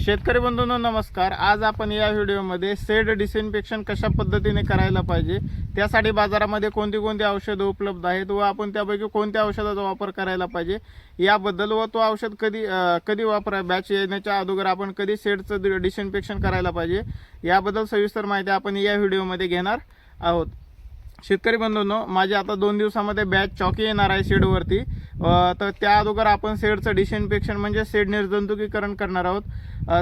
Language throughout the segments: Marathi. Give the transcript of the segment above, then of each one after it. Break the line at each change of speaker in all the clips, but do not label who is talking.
शेतकरी बंधूंनो नमस्कार. आज आपण या व्हिडिओमध्ये सेड डिसइन्फेक्शन कशा पद्धतीने करायला पाहिजे त्यासाठी बाजारामध्ये कोणती कोणती औषधं उपलब्ध आहेत व आपण त्यापैकी कोणत्या औषधाचा वापर करायला पाहिजे याबद्दल व तो औषध कधी कधी वापरा बॅच येण्याच्या अगोदर आपण कधी सेडचं डिसइन्फेक्शन करायला पाहिजे याबद्दल सविस्तर माहिती आपण या व्हिडिओमध्ये घेणार आहोत. शेतकरी बंधूंनो माझी आता दोन दिवसामध्ये बॅच चॉकी येणार आहे शेडवरती. तर त्या अगोदर आपण सेडचं डिसइन्फेक्शन म्हणजे सेड निर्जंतुकीकरण करणार आहोत.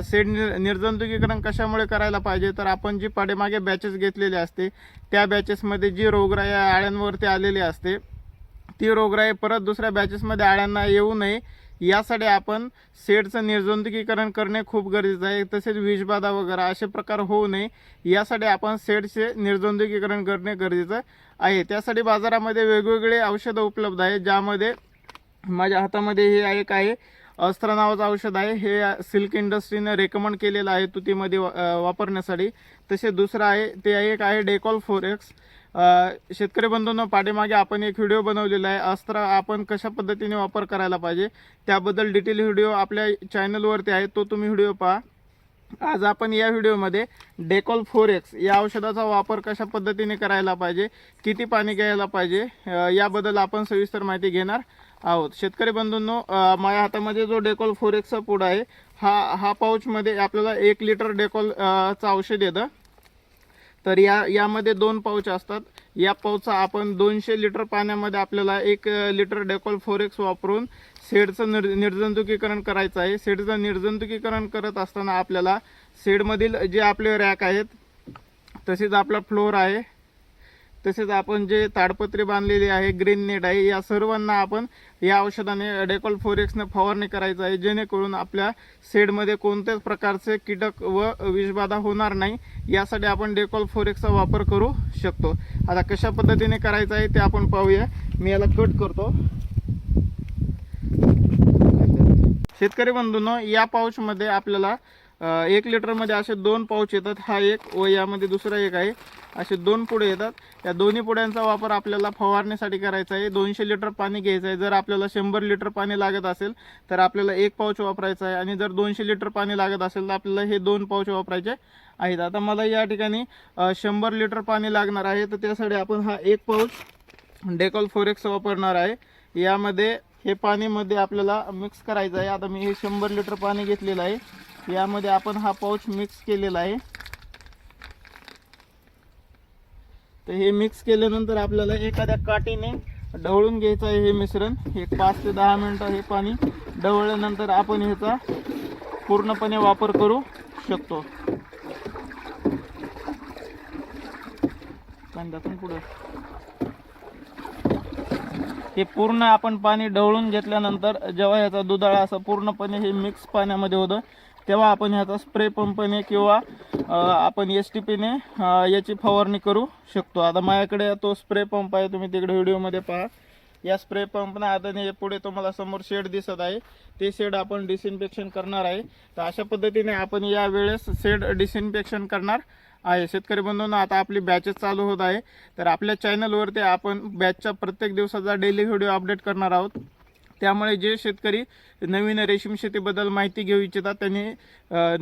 सेड निर निर्जंतुकीकरण कशामुळे करायला पाहिजे? तर आपण जी पाडेमागे बॅचेस घेतलेले असते त्या बॅचेसमध्ये जी रोगराई आळ्यांवरती आलेली असते ती रोगराई परत दुसऱ्या बॅचेसमध्ये आळ्यांना येऊ नये. यासाठी आपण सेडचं निर्जंतुकीकरण करणे खूप गरजेचं आहे. तसेच विषबाधा वगैरे असे प्रकार होऊ नये. यासाठी आपण सेडचे निर्जंतुकीकरण करणे गरजेचं आहे. त्यासाठी बाजारामध्ये वेगवेगळे औषधं उपलब्ध आहेत ज्यामध्ये माझ्या हातामध्ये हे एक आहे. अस्त्र नावाचं औषध आहे. हे सिल्क इंडस्ट्रीने रेकमेंड केलेलं आहे तुतीमध्ये वापरण्यासाठी. तसे दुसरं आहे ते एक आहे डेकॉल फोरेक्स. शेतकरी बंधूंनो पाठीमागे आपण एक व्हिडिओ बनवलेला आहे. अस्त्र आपण कशा पद्धतीने वापर करायला पाहिजे त्याबद्दल डिटेल व्हिडिओ आपल्या चॅनलवरती आहे तो तुम्ही व्हिडिओ पहा. आज आपण या व्हिडिओमध्ये डेकॉल फोर एक्स या औषधाचा वापर कशा पद्धतीने करायला पाहिजे किती पाणी घ्यायला पाहिजे याबद्दल आपण सविस्तर माहिती घेणार आहोत. शेतकरी बंधूंनो माझ्या हातामध्ये जो डेकॉल फोर एक्सचा पुडा आहे हा हा पाऊचमध्ये आपल्याला एक लिटर डेकॉलचं औषध येतं. तर या यामध्ये दोन पाऊच असतात. या पाऊचा आपण दोनशे लिटर पाण्यामध्ये आपल्याला एक लिटर डेकॉल फोरेक्स वापरून सेडचं निर् निर्जंतुकीकरण करायचं आहे. सेडचं निर्जंतुकीकरण करत असताना आपल्याला सेडमधील जे आपले रॅक आहेत तसेच आपला फ्लोअर आहे. तसेच आपण जे ताडपत्री बांधलेली आहे ग्रीन नेट आहे या सर्वांना आपण या औषधाने डेकॉल फोरेक्सने फवारणी करायचं आहे जेणेकरून आपल्या सेडमध्ये कोणत्याच प्रकारचे कीटक व विषबाधा होणार नाही. यासाठी आपण डेकॉल फोरेक्सचा वापर करू शकतो. आता कशा पद्धतीने करायचं आहे ते आपण पाहूया. मी याला कट करतो. शेतकरी बंधूंनो या पाऊचमध्ये आपल्याला एक लिटरमध्ये असे दोन पाऊच येतात. हा एक व यामध्ये दुसरा एक आहे. असे दोन पुढे येतात. या दोन्ही पुड्यांचा वापर आपल्याला फवारण्यासाठी करायचा आहे. दोनशे लिटर पाणी घ्यायचं आहे. जर आपल्याला शंभर लिटर पाणी लागत असेल तर आपल्याला एक पाऊच वापरायचा आहे. आणि जर दोनशे लिटर पाणी लागत असेल तर आपल्याला हे दोन पाऊच वापरायचे आहेत. आता मला या ठिकाणी शंभर लिटर पाणी लागणार आहे. तर त्यासाठी आपण हा एक पाऊच डेकॉल फोरेक्स वापरणार आहे. यामध्ये हे पाणीमध्ये आपल्याला मिक्स करायचं आहे. आता मी हे शंभर लिटर पाणी घेतलेलं आहे. यामध्ये आपण हा पाऊच मिक्स केलेला आहे. तर हे मिक्स केल्यानंतर आपल्याला एखाद्या काठीने ढवळून घ्यायचं आहे हे मिश्रण. हे पाच ते दहा मिनटं हे पाणी ढवळल्यानंतर आपण ह्याचा पूर्णपणे वापर करू शकतो. पुढं पुढे. हे पूर्ण आपण पाणी ढवळून घेतल्यानंतर जेव्हा ह्याचा दुधाळा असं पूर्णपणे हे मिक्स पाण्यामध्ये होतं तेव्हा आपण ह्याचा स्प्रे पंपने किंवा आपण एस टी पीने याची फवारणी करू शकतो. आता माझ्याकडे तो स्प्रे पंप आहे तुम्ही तिकडे व्हिडिओमध्ये पहा. या स्प्रे पंपने आता पुढे तुम्हाला समोर शेड दिसत आहे. ते शेड आपण डिसइन्फेक्शन करणार आहे. तर अशा पद्धतीने आपण या वेळेस शेड डिसइन्फेक्शन करणार आहे. शेतकरी बंधूंना आता आपली बॅचेस चालू होत आहे. तर आपल्या चॅनलवरती आपण बॅचच्या प्रत्येक दिवसाचा डेली व्हिडिओ अपडेट करणार आहोत. त्यामुळे जे शेतकरी नवीन रेशीम शेतीबद्दल माहिती घेऊ इच्छितात त्यांनी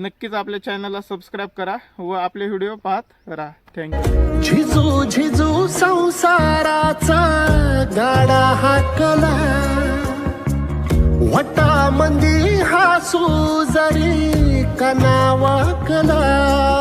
नक्कीच आपल्या चॅनलला सबस्क्राईब करा व आपले व्हिडिओ पाहत राहा. थँक्यू
झिजू झिजू संसाराचा गाडा हाकला वटा मंदी हा सुजरी कनावा कला.